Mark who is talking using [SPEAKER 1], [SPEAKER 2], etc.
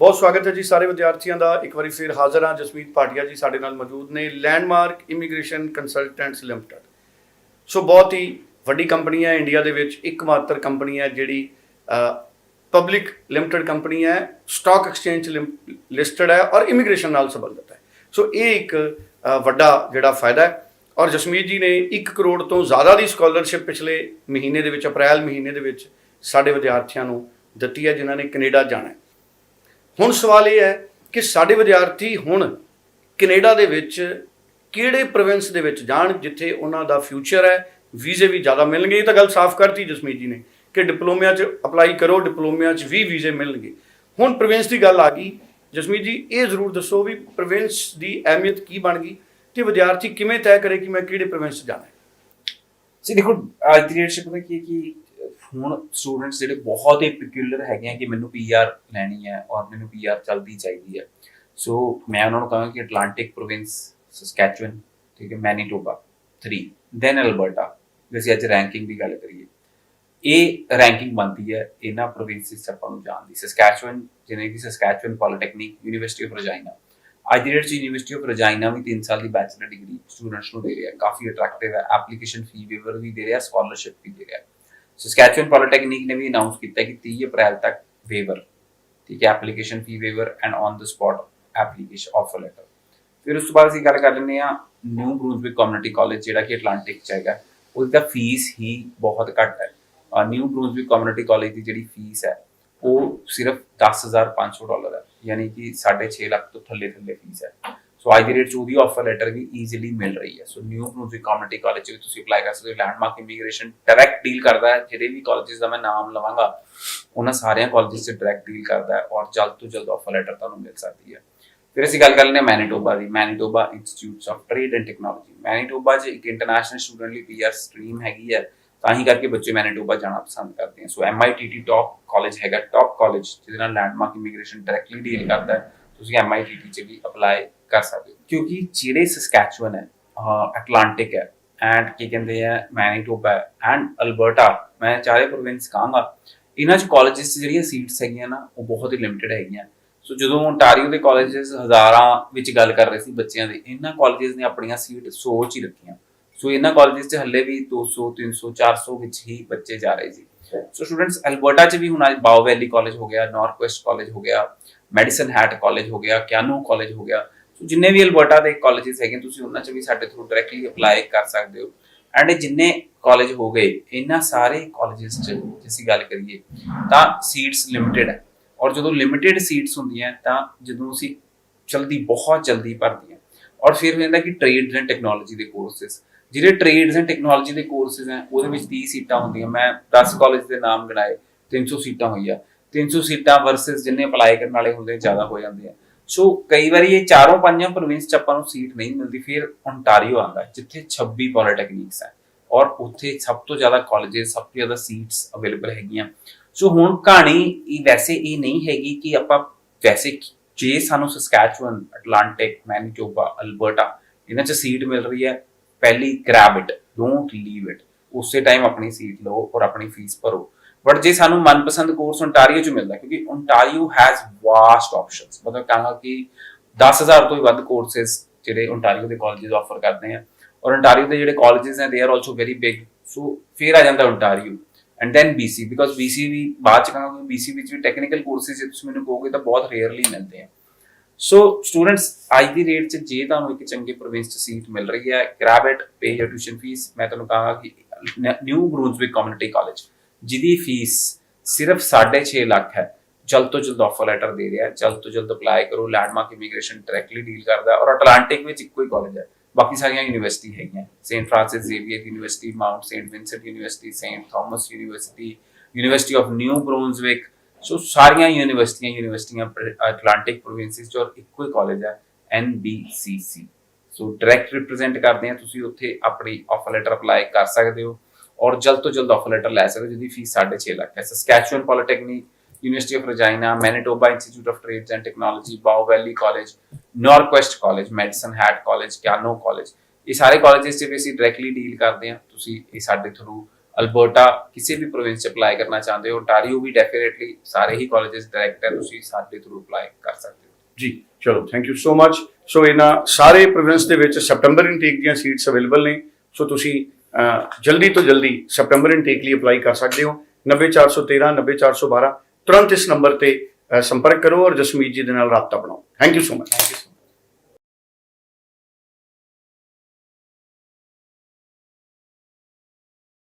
[SPEAKER 1] ਬਹੁਤ ਸਵਾਗਤ ਹੈ ਜੀ ਸਾਰੇ ਵਿਦਿਆਰਥੀਆਂ ਦਾ। ਇੱਕ ਵਾਰੀ ਫਿਰ ਹਾਜ਼ਰ ਹਾਂ ਜਸਮੀਤ ਭਾਟੀਆ ਜੀ ਸਾਡੇ ਨਾਲ ਮੌਜੂਦ ਨੇ landmark immigration consultants limited so ਬਹੁਤ ਹੀ ਵੱਡੀ ਕੰਪਨੀ ਹੈ, ਇੰਡੀਆ ਦੇ ਵਿੱਚ ਇੱਕ ਮਾਤਰ ਕੰਪਨੀ ਹੈ ਜਿਹੜੀ ਪਬਲਿਕ ਲਿਮਟਿਡ ਕੰਪਨੀ ਹੈ ਸਟਾਕ ਐਕਸਚੇਂਜ ਲਿਸਟਡ ਹੈ ਔਰ ਇਮੀਗ੍ਰੇਸ਼ਨ ਨਾਲ ਸੰਬੰਧਿਤ ਹੈ। ਸੋ ਇਹ ਇੱਕ ਵੱਡਾ ਜਿਹੜਾ ਫਾਇਦਾ ਹੈ। ਔਰ ਜਸਮੀਤ ਜੀ ਨੇ 1 ਕਰੋੜ ਤੋਂ ਜ਼ਿਆਦਾ ਦੀ ਸਕਾਲਰਸ਼ਿਪ ਪਿਛਲੇ ਮਹੀਨੇ ਦੇ ਵਿੱਚ, ਅਪ੍ਰੈਲ ਮਹੀਨੇ ਦੇ ਵਿੱਚ ਸਾਡੇ ਵਿਦਿਆਰਥੀਆਂ ਨੂੰ ਦਿੱਤੀ ਹੈ, ਜਿਨ੍ਹਾਂ ਨੇ ਕੈਨੇਡਾ ਜਾਣਾ ਹੈ। ਹੁਣ ਸਵਾਲ ਇਹ ਹੈ ਕਿ ਸਾਡੇ ਵਿਦਿਆਰਥੀ ਹੁਣ ਕੈਨੇਡਾ ਦੇ ਵਿੱਚ ਕਿਹੜੇ ਪ੍ਰੋਵਿੰਸ ਦੇ ਵਿੱਚ ਜਾਣ ਜਿੱਥੇ ਉਹਨਾਂ ਦਾ ਫਿਊਚਰ ਹੈ? ਵੀਜ਼ੇ ਵੀ ਜ਼ਿਆਦਾ ਮਿਲਣਗੇ। ਇਹ ਤਾਂ ਗੱਲ ਸਾਫ਼ ਕਰਤੀ ਜਸਮੀਤ ਜੀ ਨੇ ਕਿ ਡਿਪਲੋਮਿਆਂ 'ਚ ਅਪਲਾਈ ਕਰੋ, ਡਿਪਲੋਮਿਆਂ 'ਚ ਵੀ ਵੀਜ਼ੇ ਮਿਲਣਗੇ। ਹੁਣ ਪ੍ਰੋਵਿੰਸ ਦੀ ਗੱਲ ਆ ਗਈ। ਜਸਮੀਤ ਜੀ, ਇਹ ਜ਼ਰੂਰ ਦੱਸੋ ਵੀ ਪ੍ਰੋਵਿੰਸ ਦੀ ਅਹਿਮੀਅਤ ਕੀ ਬਣ ਗਈ ਤੇ ਵਿਦਿਆਰਥੀ ਕਿਵੇਂ ਤੈਅ ਕਰੇ ਕਿ ਮੈਂ ਕਿਹੜੇ ਪ੍ਰੋਵਿੰਸ 'ਚ ਜਾਣਾ ਹੈ?
[SPEAKER 2] ਸੀ ਦੇਖੋ, ਅੱਜ ਦੀ ਡੇਟ 'ਚ ਪਤਾ ਕੀ ਹੈ ਕਿ ਹੁਣ ਸਟੂਡੈਂਟਸ ਜਿਹੜੇ ਬਹੁਤ ਹੀ ਪੈਕਿਊਲਰ ਹੈਗੇ ਆ ਕਿ ਮੈਨੂੰ ਪੀਆਰ ਲੈਣੀ ਹੈ ਔਰ ਮੈਨੂੰ ਪੀਆਰ ਜਲਦੀ ਚਾਹੀਦੀ ਹੈ। ਸੋ ਮੈਂ ਉਹਨਾਂ ਨੂੰ ਕਹਾਂਗਾ ਕਿ ਅਟਲਾਂਟਿਕ ਪ੍ਰੋਵਿੰਸ ਸਸਕੈਚੁਅਨ ਠੀਕ ਹੈ ਮੈਨੀਟੋਬਾ 3 ਦੈਨ ਅਲਬਰਟਾ ਜੇ ਅੱਜ ਰੈਂਕਿੰਗ ਦੀ ਗੱਲ ਕਰੀਏ, ਇਹ ਰੈਂਕਿੰਗ ਬਣਦੀ ਹੈ ਇਹਨਾਂ ਪ੍ਰੋਵਿੰਸਿਸ 'ਚ ਆਪਾਂ ਨੂੰ ਜਾਣ ਦੀ। ਸਸਕੈਚੁਅਨ ਜਿਵੇਂ ਕਿ Saskatchewan polytechnic University of Regina ਅੱਜ ਦੀ ਡੇਟ 'ਚ ਯੂਨੀਵਰਸਿਟੀ ਆਫ ਰਜਾਈਨਾ ਵੀ 3 ਸਾਲ ਦੀ ਬੈਚਲਰ ਡਿਗਰੀ ਸਟੂਡੈਂਟਸ ਨੂੰ ਦੇ ਰਿਹਾ। ਕਾਫੀ ਅਟਰੈਕਟਿਵ ਹੈ ਐਪਲੀਕੇਸ਼ਨ ਫੀ ਵੇਵਰ ਵੀ ਦੇ ਰਿਹਾ ਸਕਾਲਰਸ਼ਿਪ ਵੀ ਦੇ ਰਿਹਾ। ਸਸਕੈਚੁਅਨ ਪੋਲੀਟੈਕਨਿਕ ਨੇ ਵੀ ਅਨਾਉਂਸ ਕੀਤਾ ਕਿ 30 ਅਪ੍ਰੈਲ ਤੱਕ ਵੇਵਰ ਠੀਕ ਹੈ application fee waiver and on the spot application offer letter ਫਿਰ ਉਸ ਤੋਂ ਬਾਅਦ ਅਸੀਂ ਗੱਲ ਕਰ ਲੈਂਦੇ ਆ ਨਿਊ ਬਰੂਨਸਵਿਕ ਕਮਿਊਨਿਟੀ ਕਾਲਜ ਜਿਹੜਾ ਕਿ ਅਟਲਾਂਟਿਕ ਚ ਹੈਗਾ, ਉਹਦੀ ਤਾਂ ਫੀਸ ਹੀ ਬਹੁਤ ਘੱਟ ਹੈ। ਨਿਊ ਬਰੂਨਸਵਿਕ ਕਮਿਊਨਿਟੀ ਕਾਲਜ ਦੀ ਜਿਹੜੀ ਫੀਸ ਹੈ, ਉਹ ਸਿਰਫ 10500 ਡਾਲਰ ਹੈ, ਯਾਨੀ ਕਿ 6.5 ਲੱਖ ਤੋਂ ਥੱਲੇ ਥੱਲੇ ਫੀਸ ਹੈ। ਸੋ ਅੱਜ ਦੀ ਡੇਟ 'ਚ ਉਹਦੀ ਆਫਰ ਲੈਟਰ ਵੀ ਈਜ਼ੀਲੀ ਮਿਲ ਰਹੀ ਹੈ। So New Brunswick Community College 'ਚ ਵੀ ਤੁਸੀਂ ਅਪਲਾਈ ਕਰ ਸਕਦੇ ਹੋ। ਲੈਂਡਮਾਰਕ ਇਮੀਗ੍ਰੇਸ਼ਨ ਡਾਇਰੈਕਟ ਡੀਲ ਕਰਦਾ ਹੈ। ਜਿਹੜੇ ਵੀ ਕਾਲਜਸ ਦਾ ਮੈਂ ਨਾਮ ਲਵਾਂਗਾ, ਉਹਨਾਂ ਸਾਰਿਆਂ ਕਾਲਜਸ 'ਚ ਡਾਇਰੈਕਟ ਡੀਲ ਕਰਦਾ ਹੈ ਔਰ ਜਲਦ ਤੋਂ ਜਲਦ ਆਫਰ ਲੈਟਰ ਤੁਹਾਨੂੰ ਮਿਲ ਸਕਦੀ ਹੈ। ਫਿਰ ਅਸੀਂ ਗੱਲ ਕਰ ਲੈਂਦੇ ਹਾਂ Manitoba the. Manitoba Institutes of Trade and Technology Manitoba 'ਚ ਇੱਕ ਇੰਟਰਨੈਸ਼ਨਲ ਸਟੂਡੈਂਟ ਲਈ ਪੀਆਰ ਸਟਰੀਮ ਹੈਗੀ ਹੈ। ਤਾਂ ਹੀ ਕਰਕੇ ਬੱਚੇ ਮੈਨੀਟੋਬਾ ਜਾਣਾ ਪਸੰਦ ਕਰਦੇ ਹਨ ਸੋ ਐਮਆਈਟੀਟੀ ਟਾਪ ਕਾਲਜ ਹੈਗਾ। ਟਾਪ ਕਾਲਜ ਜਿਹਦੇ ਨਾਲ ਲੈਂਡਮਾਰਕ ਇਮੀਗ੍ਰੇਸ਼ਨ ਡਾਇਰੈਕਟਲੀ ਡੀਲ ਕਰਦਾ ਹੈ। ਤੁਸੀਂ ਐਮਆਈਟੀਟੀ 'ਚ ਵੀ ਅਪਲਾਈ ਕਰ ਸਕਦੇ ਹੋ ਕਿਉਂਕਿ ਜਿਹੜੇ ਸਸਕੈਚੁਅਨ ਹੈ ਅਟਲਾਂਟਿਕ ਹੈ ਐਂਡ ਕੀ ਕਹਿੰਦੇ ਆ ਮੈਨੀਟੋਬਾ ਐਂਡ ਅਲਬਰਟਾ ਮੈਂ ਚਾਰੇ ਪ੍ਰੋਵਿੰਸ ਕਹਾਂਗਾ ਇਹਨਾਂ 'ਚ ਕਾਲਜਸ 'ਚ ਜਿਹੜੀਆਂ ਸੀਟਸ ਹੈਗੀਆਂ ਨਾ ਉਹ ਬਹੁਤ ਹੀ ਲਿਮਿਟਿਡ ਹੈਗੀਆਂ ਸੋ ਜਦੋਂ ਓਨਟਾਰੀਓ ਦੇ ਕਾਲਜਸ ਹਜ਼ਾਰਾਂ ਵਿੱਚ ਗੱਲ ਕਰ ਰਹੇ ਸੀ ਬੱਚਿਆਂ ਦੇ ਇਹਨਾਂ ਕਾਲਜਸ ਨੇ ਆਪਣੀਆਂ ਸੀਟ 100 ਚ ਹੀ ਰੱਖੀਆਂ ਸੋ ਇਹਨਾਂ ਕਾਲਜਸ 'ਚ ਹੱਲੇ ਵੀ 200 300 400 ਵਿੱਚ ਹੀ ਬੱਚੇ ਜਾ ਰਹੇ ਸੀ ਸੋ ਸਟੂਡੈਂਟਸ ਅਲਬਰਟਾ 'ਚ ਵੀ ਹੁਣ ਅੱਜ ਬਾਓ ਵੈਲੀ ਕਾਲਜ ਹੋ ਗਿਆ ਨਾਰਥ ਕਾਲਜ ਹੋ ਗਿਆ ਮੈਡੀਸਨ ਹੈਟ ਕਾਲਜ ਹੋ ਗਿਆ ਕਿਆਨੋ ਕਾਲਜ ਹੋ ਗਿਆ। ਸੋ ਜਿੰਨੇ ਵੀ ਅਲਬਰਟਾ ਦੇ ਕਾਲਜਸ ਹੈਗੇ, ਤੁਸੀਂ ਉਹਨਾਂ 'ਚ ਵੀ ਸਾਡੇ ਥਰੂ ਡਾਇਰੈਕਟਲੀ ਅਪਲਾਈ ਕਰ ਸਕਦੇ ਹੋ। ਐਂਡ ਜਿੰਨੇ ਕਾਲਜ ਹੋ ਗਏ, ਇਹਨਾਂ ਸਾਰੇ ਕਾਲਜਸ 'ਚ ਜੇ ਅਸੀਂ ਗੱਲ ਕਰੀਏ, ਤਾਂ ਸੀਟਸ ਲਿਮਿਟਿਡ ਹੈ। ਔਰ ਜਦੋਂ ਲਿਮਿਟਿਡ ਸੀਟਸ ਹੁੰਦੀਆਂ, ਤਾਂ ਜਦੋਂ ਅਸੀਂ ਜਲਦੀ, ਬਹੁਤ ਜਲਦੀ ਭਰਦੀਆਂ। ਔਰ ਫਿਰ ਹੋ ਜਾਂਦਾ ਕਿ ਟ੍ਰੇਡਸ ਐਂਡ ਟੈਕਨੋਲੋਜੀ ਦੇ ਕੋਰਸਸ ਜਿਹੜੇ ਟ੍ਰੇਡਸ ਐਂਡ ਟੈਕਨੋਲੋਜੀ ਦੇ ਕੋਰਸਸ ਹੈ, ਉਹਦੇ ਵਿੱਚ 30 ਸੀਟਾਂ ਹੁੰਦੀਆਂ। ਮੈਂ 10 ਕਾਲਜ ਦੇ ਨਾਮ ਗਿਣਾਏ 300 ਸੀਟਾਂ ਹੋਈਆਂ। 300 ਸੀਟਾਂ ਵਰਸਸ ਜਿੰਨੇ ਅਪਲਾਈ ਕਰਨ ਵਾਲੇ ਹੁੰਦੇ, ਜ਼ਿਆਦਾ ਹੋ ਜਾਂਦੇ ਆ। ਸੋ ਕਈ ਵਾਰੀ ਇਹ ਚਾਰੋਂ ਪੰਜਾਂ ਪ੍ਰੋਵਿੰਸ ਚ ਆਪਾਂ ਨੂੰ ਸੀਟ ਨਹੀਂ ਮਿਲਦੀ, ਫਿਰ ਓਨਟਾਰੀਓ ਆਉਂਦਾ, ਜਿੱਥੇ 26 ਪੋਲੀਟੈਕਨਿਕਸ ਹੈ। ਔਰ ਉੱਥੇ ਸਭ ਤੋਂ ਜ਼ਿਆਦਾ ਕਾਲਜਸ ਸਭ ਤੋਂ ਜ਼ਿਆਦਾ ਸੀਟਸ ਅਵੇਲੇਬਲ ਹੈਗੀਆਂ। ਸੋ ਹੁਣ ਕਹਾਣੀ ਇਹ ਵੈਸੇ ਇਹ ਨਹੀਂ ਹੈਗੀ ਕਿ ਆਪਾਂ ਵੈਸੇ ਜੇ ਸਾਨੂੰ ਸਸਕੈਚੁਅਨ ਅਟਲਾਂਟਿਕ ਮੈਨੀਟੋਬਾ ਅਲਬਰਟਾ ਇਹਨਾਂ 'ਚ ਸੀਟ ਮਿਲ ਰਹੀ ਹੈ ਪਹਿਲੀ grab it don't leave it ਉਸੇ ਟਾਈਮ ਆਪਣੀ ਸੀਟ ਲਓ ਔਰ ਆਪਣੀ ਫੀਸ ਭਰੋ। ਬਟ ਜੇ ਸਾਨੂੰ ਮਨਪਸੰਦ ਕੋਰਸ ਓਨਟਾਰੀਓ 'ਚ ਮਿਲਦਾ, ਕਿਉਂਕਿ ਓਨਟਾਰੀਓ ਹੈਜ਼ ਵਾਸਟ ਆਪਸ਼ਨਸ ਮਤਲਬ ਕਹਾਂਗਾ ਕਿ 10000 ਤੋਂ ਵੀ ਵੱਧ ਕੋਰਸਸ ਜਿਹੜੇ ਓਨਟਾਰੀਓ ਦੇ ਕਾਲਜਸ ਆਫਰ ਕਰਦੇ ਆ। ਔਰ ਓਨਟਾਰੀਓ ਦੇ ਜਿਹੜੇ ਕਾਲਜਸ ਹੈ they are also very big so ਫਿਰ ਆ ਜਾਂਦਾ Ontario and then BC because BC ਵੀ ਬਾਅਦ ਚ ਕਹਾਂਗਾ BC ਵਿੱਚ ਵੀ ਟੈਕਨੀਕਲ ਕੋਰਸਿਸ ਜੇ ਤੁਸੀਂ ਮੈਨੂੰ ਕਹੋਗੇ ਤਾਂ ਬਹੁਤ ਰੇਅਰਲੀ ਮਿਲਦੇ ਆ। ਸੋ ਸਟੂਡੈਂਟਸ ਅੱਜ ਦੀ ਰੇਟ 'ਚ ਜੇ ਤੁਹਾਨੂੰ ਇੱਕ ਚੰਗੇ ਪ੍ਰੋਵਿੰਸ 'ਚ ਸੀਟ ਮਿਲ ਰਹੀ ਹੈ ਗ੍ਰੈਬ ਪੇ ਜਾਂ ਟਿਊਸ਼ਨ ਫੀਸ ਮੈਂ ਤੁਹਾਨੂੰ ਕਹਾਂਗਾ ਕਿ ਨਿਊ ਬਰੂਨਸਵਿਕ ਕਮਿਊਨਿਟੀ ਕਾਲਜ ਜਿਹਦੀ ਫੀਸ ਸਿਰਫ 6.5 ਲੱਖ ਹੈ, ਜਲਦ ਤੋਂ ਜਲਦ ਆਫਰ ਲੈਟਰ ਦੇ ਰਿਹਾ ਜਲਦ ਤੋਂ ਜਲਦ ਅਪਲਾਈ ਕਰੋ ਲੈਂਡਮਾਰਕ ਇਮੀਗ੍ਰੇਸ਼ਨ ਡਾਇਰੈਕਟਲੀ ਡੀਲ ਕਰਦਾ ਔਰ ਅਟਲਾਂਟਿਕ ਵਿੱਚ ਇੱਕੋ ਹੀ ਕਾਲਜ ਹੈ। ਬਾਕੀ ਸਾਰੀਆਂ ਯੂਨੀਵਰਸਿਟੀ ਹੈਗੀਆਂ। Saint Francis Xavier University Mount Saint Vincent University Saint Thomas University University of New Brunswick so ਸਾਰੀਆਂ ਯੂਨੀਵਰਸਿਟੀਆਂ ਯੂਨੀਵਰਸਿਟੀਆਂ ਅਟਲਾਂਟਿਕ ਪ੍ਰੋਵਿੰਸਿਸ ਚ ਔਰ ਇੱਕੋ ਹੀ ਕਾਲਜ ਹੈ NBCC ਸੋ ਡਾਇਰੈਕਟ ਰਿਪਰੈਜ਼ੈਂਟ ਕਰਦੇ ਆ ਤੁਸੀਂ ਉੱਥੇ ਆਪਣੀ ਆਫਰ ਲੈਟਰ ਅਪਲਾਈ ਕਰ ਸਕਦੇ ਹੋ ਔਰ ਜਲਦ ਤੋਂ ਜਲਦ ਆਫਰ ਲੈਟਰ ਲੈ ਸਕਦੇ ਹੋ ਜਿਹਦੀ ਫੀਸ 6.5 ਲੱਖ ਹੈ Saskatchewan Polytechnic University of Regina Manitoba Institute of Trades and Technology Bow Valley College Northwest College Medicine Hat College Keyano College ਇਹ ਸਾਰੇ ਕਾਲਜਸ 'ਚ ਵੀ ਅਸੀਂ ਡਾਇਰੈਕਟਲੀ ਡੀਲ ਕਰਦੇ ਹਾਂ ਤੁਸੀਂ ਇਹ ਸਾਡੇ ਥਰੂ ਅਲਬਰਟਾ ਕਿਸੇ ਵੀ ਪ੍ਰੋਵਿੰਸ ਚ ਅਪਲਾਈ ਕਰਨਾ ਚਾਹੁੰਦੇ ਹੋ ontario ਵੀ ਡੈਫੀਨਿਟਲੀ ਸਾਰੇ ਹੀ ਕਾਲਜਸ ਡਾਇਰੈਕਟ ਹੈ ਤੁਸੀਂ ਸਾਡੇ ਥਰੂ ਅਪਲਾਈ ਕਰ ਸਕਦੇ ਹੋ।
[SPEAKER 1] ਜੀ ਚਲੋ thank you so much so ਇਹਨਾਂ ਸਾਰੇ ਪ੍ਰੋਵਿੰਸ ਦੇ ਵਿੱਚ ਸੈਪਟੈਂਬਰ ਇਨਟੇਕ ਦੀਆਂ ਸੀਟਸ ਅਵੇਲੇਬਲ ਨੇ। ਸੋ ਤੁਸੀਂ ਜਲਦੀ ਤੋਂ ਜਲਦੀ ਸੈਪਟੈਂਬਰ ਇਨਟੇਕ ਲਈ ਅਪਲਾਈ ਕਰ ਸਕਦੇ ਹੋ। 90413 90412 ਤੁਰੰਤ ਇਸ ਨੰਬਰ ਤੇ ਸੰਪਰਕ ਕਰੋ ਔਰ ਜਸਮੀਤ ਜੀ ਦੇ ਨਾਲ ਰਾਬਤਾ ਬਣਾਓ। Thank you so much
[SPEAKER 2] thank you